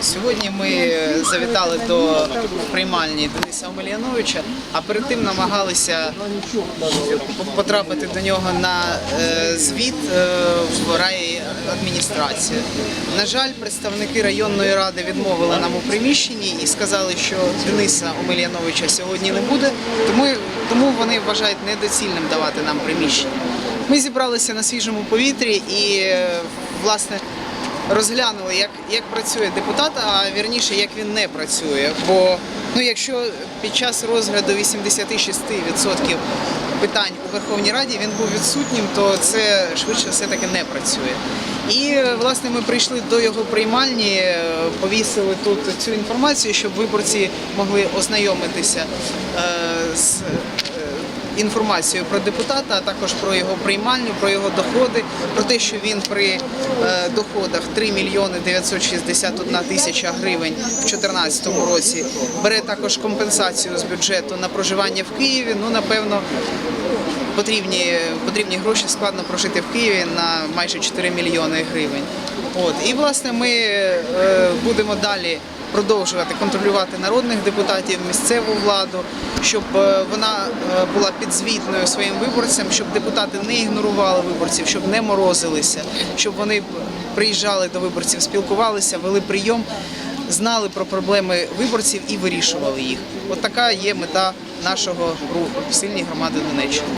Сьогодні ми завітали до приймальні Дениса Омельяновича, а перед тим намагалися потрапити до нього на е, звіт е, в райадміністрацію. На жаль, представники районної ради відмовили нам у приміщенні і сказали, що Дениса Омельяновича сьогодні не буде, тому, вони вважають недоцільним давати нам приміщення. Ми зібралися на свіжому повітрі і е, власне розглянули, як, як працює депутат, а вірніше, як він не працює. Бо ну, якщо під час розгляду 86% питань у Верховній Раді він був відсутнім, то це швидше все таки не працює. І власне ми прийшли до його приймальні, е, повісили тут цю інформацію, щоб виборці могли ознайомитися е, з інформацію про депутата, а також про його приймальню, про його доходи, про те, що він при е, доходах 3 мільйони 961 тисяча гривень в 2014 році бере також компенсацію з бюджету на проживання в Києві. Ну, напевно, потрібні, потрібні гроші складно прожити в Києві на майже 4 мільйони гривень. От. І власне ми е, будемо далі продовжувати контролювати народних депутатів, місцеву владу, щоб е, вона е, була підзвітною своїм виборцям, щоб депутати не ігнорували виборців, щоб не морозилися, щоб вони приїжджали до виборців, спілкувалися, вели прийом, знали про проблеми виборців і вирішували їх. От така є мета нашого руху сильні громади Донеччини.